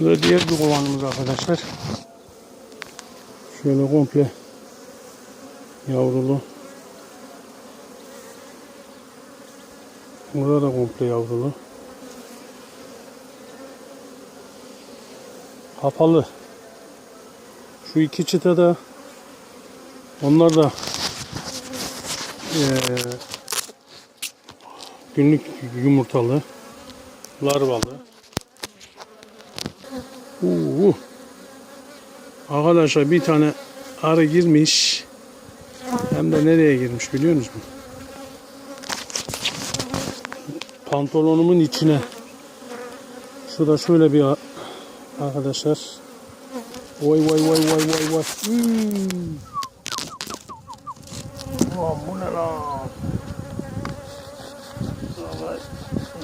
Ve diğer bir kovanımız arkadaşlar. Şöyle komple yavrulu. Burada da komple yavrulu. Kapalı. Şu iki çıta da onlar da eee, günlük yumurtalı, larvalı. Uuu. Arkadaşlar bir tane arı girmiş. Hem de nereye girmiş biliyor musunuz? Pantolonumun içine. Şurada şöyle bir arkadaşlar. Vay vay vay vay vay vay. Hmm. Bu ne lan?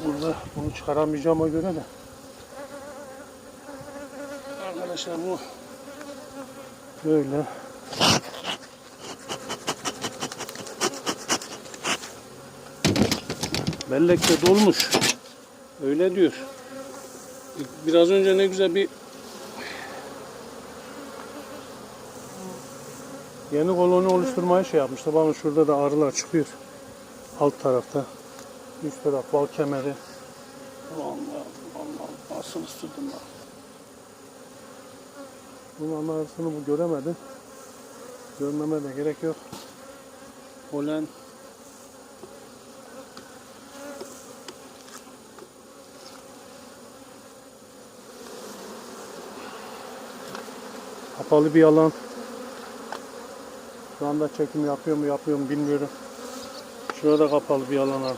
Burada bunu çıkaramayacağıma göre de. Arkadaşlar bu böyle. Bellek de dolmuş. Öyle diyor. Biraz önce ne güzel bir yeni koloni oluşturmaya şey yapmıştı. Bakın şurada da arılar çıkıyor. Alt tarafta. Üst taraf bal kemeri. Allah Allah ısırdım ben. Bunun anarısını bu göremedi. Görmeme de gerek yok. Polen Kapalı bir alan. Şu anda çekim yapıyor mu yapıyor mu bilmiyorum. Şurada kapalı bir alan arkadaşlar.